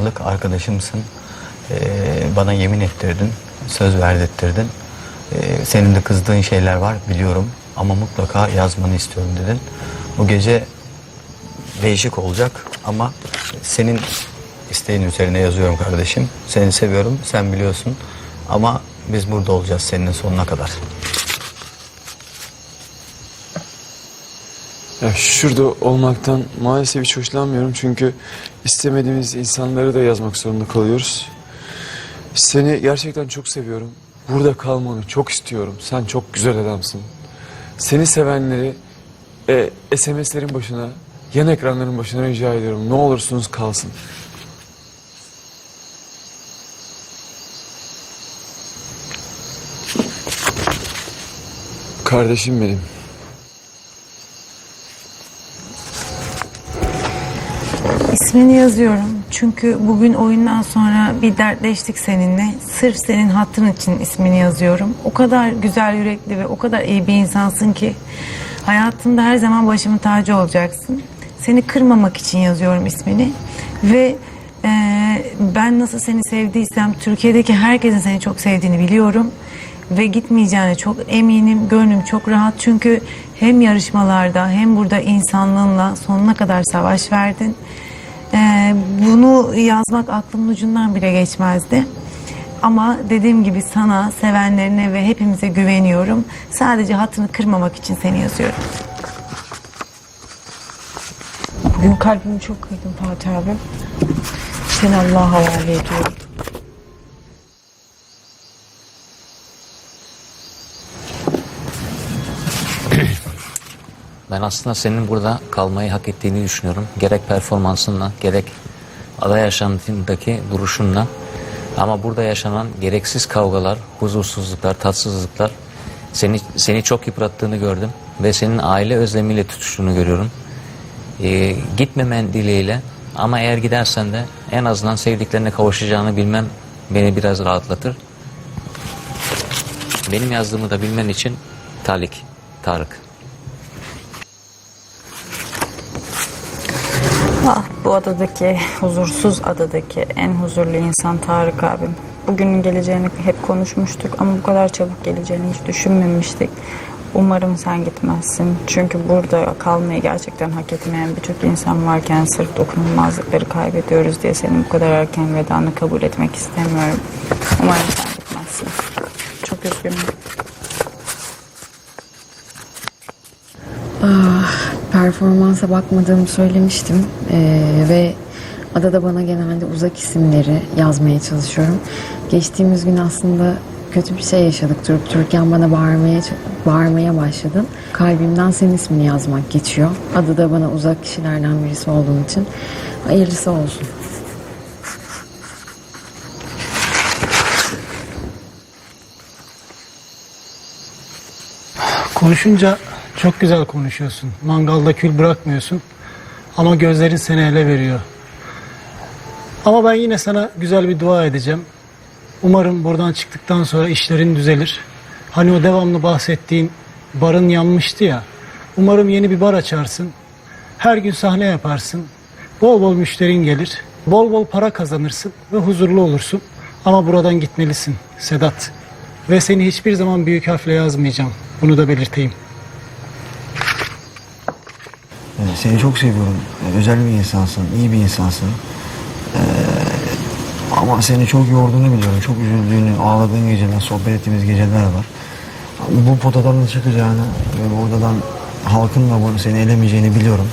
Yıllık arkadaşımsın. Ee, bana yemin ettirdin, söz verdirttirdin. Ee, senin de kızdığın şeyler var biliyorum ama mutlaka yazmanı istiyorum dedin. Bu gece değişik olacak ama senin isteğin üzerine yazıyorum kardeşim. Seni seviyorum, sen biliyorsun ama biz burada olacağız senin sonuna kadar. Ya şurada olmaktan maalesef hiç hoşlanmıyorum çünkü istemediğimiz insanları da yazmak zorunda kalıyoruz. Seni gerçekten çok seviyorum. Burada kalmanı çok istiyorum. Sen çok güzel adamsın. Seni sevenleri e, SMS'lerin başına, yan ekranların başına rica ediyorum. Ne olursunuz kalsın. Kardeşim benim. İsmini yazıyorum. Çünkü bugün oyundan sonra bir dertleştik seninle. Sırf senin hattın için ismini yazıyorum. O kadar güzel yürekli ve o kadar iyi bir insansın ki hayatımda her zaman başımın tacı olacaksın. Seni kırmamak için yazıyorum ismini. Ve e, ben nasıl seni sevdiysem Türkiye'deki herkesin seni çok sevdiğini biliyorum. Ve gitmeyeceğine çok eminim. Gönlüm çok rahat. Çünkü hem yarışmalarda hem burada insanlığınla sonuna kadar savaş verdin. Ee, bunu yazmak aklımın ucundan bile geçmezdi. Ama dediğim gibi sana, sevenlerine ve hepimize güveniyorum. Sadece hatını kırmamak için seni yazıyorum. Bugün kalbimi çok kırdın Fatih abi. Seni Allah'a havale ediyorum. Ben aslında senin burada kalmayı hak ettiğini düşünüyorum. Gerek performansınla, gerek ada yaşantındaki duruşunla. Ama burada yaşanan gereksiz kavgalar, huzursuzluklar, tatsızlıklar seni seni çok yıprattığını gördüm ve senin aile özlemiyle tutuştuğunu görüyorum. Ee, gitmemen dileğiyle ama eğer gidersen de en azından sevdiklerine kavuşacağını bilmem beni biraz rahatlatır. Benim yazdığımı da bilmen için Talik, Tarık. Bu adadaki, huzursuz adadaki en huzurlu insan Tarık abim. Bugünün geleceğini hep konuşmuştuk ama bu kadar çabuk geleceğini hiç düşünmemiştik. Umarım sen gitmezsin. Çünkü burada kalmayı gerçekten hak etmeyen birçok insan varken sırf dokunulmazlıkları kaybediyoruz diye senin bu kadar erken vedanı kabul etmek istemiyorum. Umarım sen gitmezsin. Çok üzgünüm. Performansa bakmadığımı söylemiştim Ee, ve adada bana genelde uzak isimleri yazmaya çalışıyorum. Geçtiğimiz gün aslında kötü bir şey yaşadık durup dururken bana bağırmaya, bağırmaya başladın. Kalbimden senin ismini yazmak geçiyor. Adada bana uzak kişilerden birisi olduğun için hayırlısı olsun. Konuşunca çok güzel konuşuyorsun. Mangalda kül bırakmıyorsun. Ama gözlerin seni ele veriyor. Ama ben yine sana güzel bir dua edeceğim. Umarım buradan çıktıktan sonra işlerin düzelir. Hani o devamlı bahsettiğin barın yanmıştı ya. Umarım yeni bir bar açarsın. Her gün sahne yaparsın. Bol bol müşterin gelir. Bol bol para kazanırsın ve huzurlu olursun. Ama buradan gitmelisin Sedat. Ve seni hiçbir zaman büyük harfle yazmayacağım. Bunu da belirteyim. Ee, Seni çok seviyorum. Özel bir insansın, iyi bir insansın. Ee, ama seni çok yorduğunu biliyorum. Çok üzüldüğünü, ağladığın geceler, sohbet ettiğimiz geceler var. Bu potadan da çıkacağını ve bu odadan halkın da bunu seni elemeyeceğini biliyorum.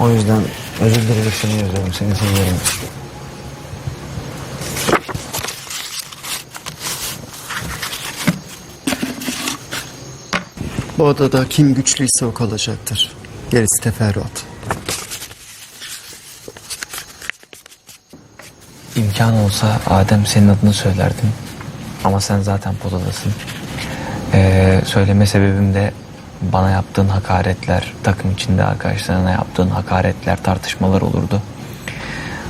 O yüzden özür dilerim seni yazıyorum. Seni seviyorum. Bu odada kim güçlüyse o kalacaktır. Gerisi teferruat. İmkan olsa Adem senin adını söylerdim. Ama sen zaten podadasın. Ee, söyleme sebebim de bana yaptığın hakaretler, takım içinde arkadaşlarına yaptığın hakaretler, tartışmalar olurdu.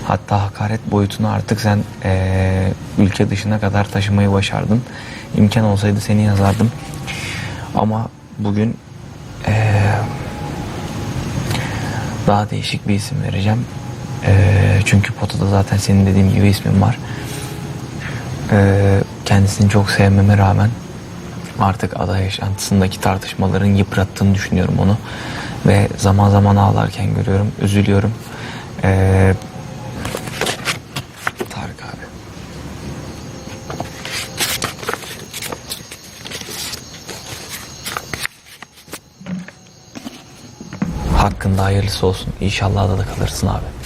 Hatta hakaret boyutunu artık sen ee, ülke dışına kadar taşımayı başardın. İmkan olsaydı seni yazardım. Ama bugün ee, daha değişik bir isim vereceğim. Ee, çünkü potada zaten senin dediğin gibi ismin var. Ee, kendisini çok sevmeme rağmen artık ada yaşantısındaki tartışmaların yıprattığını düşünüyorum onu. Ve zaman zaman ağlarken görüyorum, üzülüyorum. Ee, Tarık abi. Hakkında hayırlısı olsun. İnşallah adada kalırsın abi.